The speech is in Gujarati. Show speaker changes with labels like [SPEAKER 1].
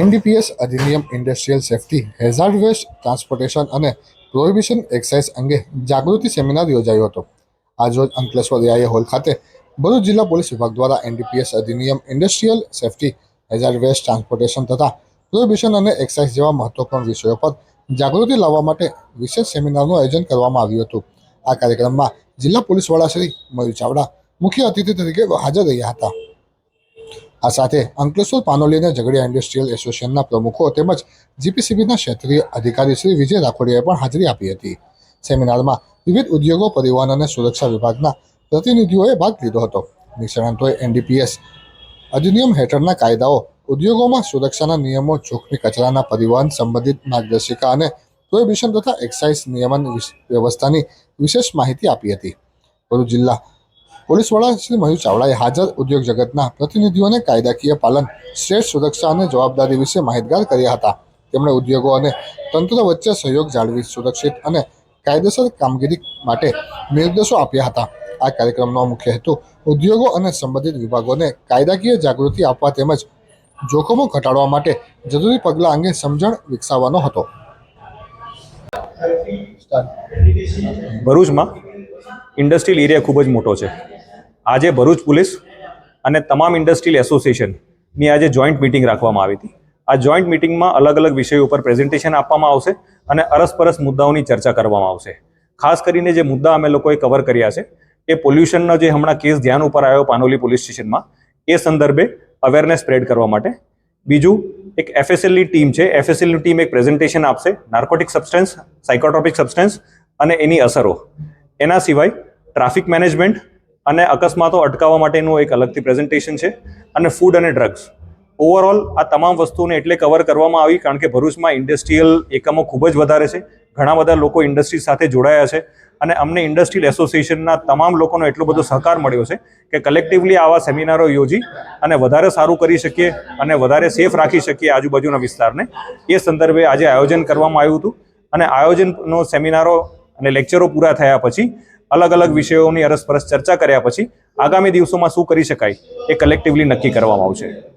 [SPEAKER 1] એનડીપીએસ અધિનિયમ industrial safety hazard waste transportation અને પ્રોહિબિશન એક્સાઇઝ અંગે જાગૃતિ સેમિનાર યોજાયો હતો. આજરોજ અંકલેશ્વર એઆઈએ હોલ ખાતે ભરૂચ જિલ્લા પોલીસ વિભાગ દ્વારા એનડીપીએસ અધિનિયમ industrial safety hazard waste transportation તથા પ્રોહિબિશન અને એક્સાઇઝ જેવા મહત્વપૂર્ણ વિષયો પર જાગૃતિ લાવવા માટે વિશેષ સેમિનારનું આયોજન કરવામાં આવ્યું હતું. આ કાર્યક્રમમાં જિલ્લા પોલીસ વડા શ્રી મયુર ચાવડા, મુખ્ય અતિથિ તરીકે હાજર રહ્યા હતા. આ સાથે અંકલેશ્વર પાનોલીને ઝઘડિયા ઇન્ડસ્ટ્રીયલ એસોસિએશનના પ્રમુખો તેમજ જીપીસીબીના ક્ષેત્રીય અધિકારી શ્રી વિજય રાખોડિયાએ પણ હાજરી આપી હતી. સેમિનારમાં વિવિધ ઉદ્યોગો, પરિવહન અને સુરક્ષા વિભાગના પ્રતિનિધિઓએ ભાગ લીધો હતો. નિષ્ણાંતોએ એનડીપીએસ અધિનિયમ હેઠળના કાયદાઓ, ઉદ્યોગોમાં સુરક્ષાના નિયમો, જોખમી કચરાના પરિવહન સંબંધિત માર્ગદર્શિકા અને પ્રોહિબિશન તથા એક્સાઇઝ નિયમન વ્યવસ્થાની વિશેષ માહિતી આપી હતી. ભરૂચ જિલ્લા પોલીસ વડા શ્રી મયુર ચાવડાએ હાજર ઉદ્યોગ જગતના પ્રતિનિધિઓને કાયદાકીય પાલન, શ્રેષ્ઠ સુરક્ષા અને જવાબદારી વિશે માહિતગાર કર્યા હતા. તેમણે ઉદ્યોગો અને તંત્ર વચ્ચે સહયોગ જાળવી, સુરક્ષિત અને કાયદેસર કામગીરી માટે નિર્દેશો આપ્યા હતા. આ કાર્યક્રમનો મુખ્ય હેતુ ઉદ્યોગો અને સંબંધિત વિભાગોને કાયદાકીય જાગૃતિ આપવા તેમજ જોખમો ઘટાડવા માટે જરૂરી પગલાં અંગે સમજણ વિકસાવવાનો હતો.
[SPEAKER 2] ભરૂચમાં ઇન્ડસ્ટ્રીયલ એરિયા ખૂબ જ મોટો છે. આજે ભરૂચ પોલીસ અને તમામ ઇન્ડસ્ટ્રીયલ એસોસિએશનની આજે જોઈન્ટ મિટિંગ રાખવામાં આવી હતી. આ જોઈન્ટ મિટિંગમાં અલગ અલગ વિષયો ઉપર પ્રેઝન્ટેશન આપવામાં આવશે અને અરસપરસ મુદ્દાઓની ચર્ચા કરવામાં આવશે. ખાસ કરીને જે મુદ્દા અમે લોકોએ કવર કર્યા છે, એ પોલ્યુશનનો જે હમણાં કેસ ધ્યાન ઉપર આવ્યો પાનોલી પોલીસ સ્ટેશનમાં, એ સંદર્ભે અવેરનેસ સ્પ્રેડ કરવા માટે. બીજું, એક એફએસએલની ટીમ છે. એફએસએલની ટીમ એક પ્રેઝન્ટેશન આપશે. નાર્કોટિક સબસ્ટન્સ સાયકોટ્રોપિક સબસ્ટન્સ અને એની અસરો. એના સિવાય ટ્રાફિક મેનેજમેન્ટ અને અકસ્માતો અટકાવવા માટેનું એક અલગથી પ્રેઝન્ટેશન છે અને ફૂડ અને ડ્રગ્સ ઓવરઓલ આ તમામ વસ્તુને એટલે કવર કરવામાં આવી કારણ કે ભરૂચમાં ઇન્ડસ્ટ્રીયલ એકમો ખૂબ જ વધારે છે. ઘણા બધા લોકો ઇન્ડસ્ટ્રી સાથે જોડાયા છે અને અમને ઇન્ડસ્ટ્રીયલ એસોસિએશનના તમામ લોકોનો એટલો બધો સહકાર મળ્યો છે કે કલેક્ટિવલી આવા સેમિનારો યોજી અને વધારે સારું કરી શકીએ અને વધારે સેફ રાખી શકીએ આજુબાજુના વિસ્તારને. એ સંદર્ભે આજે આયોજન કરવામાં આવ્યું હતું અને આયોજનનો સેમિનારો અને લેક્ચરો પૂરા થયા પછી, અલગ અલગ વિષયોની અરસપરસ ચર્ચા કર્યા પછી, આગામી દિવસોમાં શું કરી શકાય એ કલેક્ટિવલી નક્કી કરવામાં આવશે.